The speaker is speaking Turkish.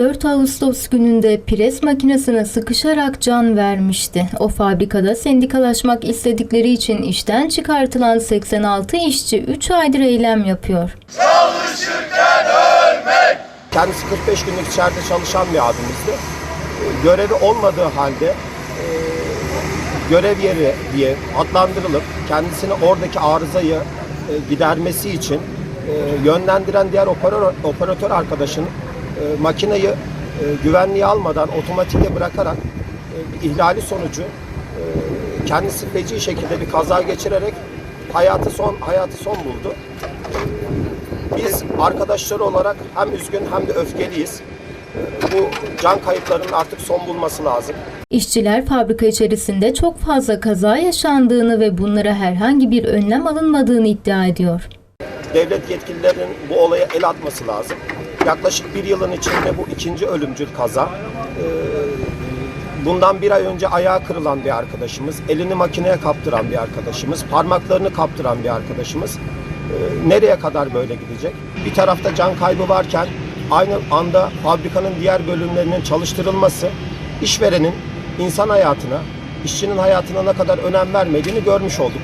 4 Ağustos gününde pres makinesine sıkışarak can vermişti. O fabrikada sendikalaşmak istedikleri için işten çıkartılan 86 işçi 3 aydır eylem yapıyor. Kendisi 45 günlük içeride çalışan bir abimizdi. Ee, Görevi olmadığı halde e, görev yeri diye adlandırılıp kendisini oradaki arızayı e, gidermesi için e, yönlendiren diğer operatör, operatör arkadaşın e, makineyi e, güvenliğe almadan otomatiğe bırakarak e, ihlali sonucu e, kendisi feci şekilde bir kaza geçirerek hayatı son hayatı son buldu. Biz arkadaşları olarak hem üzgün hem de öfkeliyiz. Bu can kayıplarının artık son bulması lazım. İşçiler fabrika içerisinde çok fazla kaza yaşandığını ve bunlara herhangi bir önlem alınmadığını iddia ediyor. Devlet yetkililerin bu olaya el atması lazım. Yaklaşık bir yılın içinde bu ikinci ölümcül kaza. Ee, Bundan bir ay önce ayağı kırılan bir arkadaşımız, elini makineye kaptıran bir arkadaşımız, parmaklarını kaptıran bir arkadaşımız. Ee, Nereye kadar böyle gidecek? Bir tarafta can kaybı varken aynı anda fabrikanın diğer bölümlerinin çalıştırılması işverenin insan hayatına, işçinin hayatına ne kadar önem vermediğini görmüş olduk.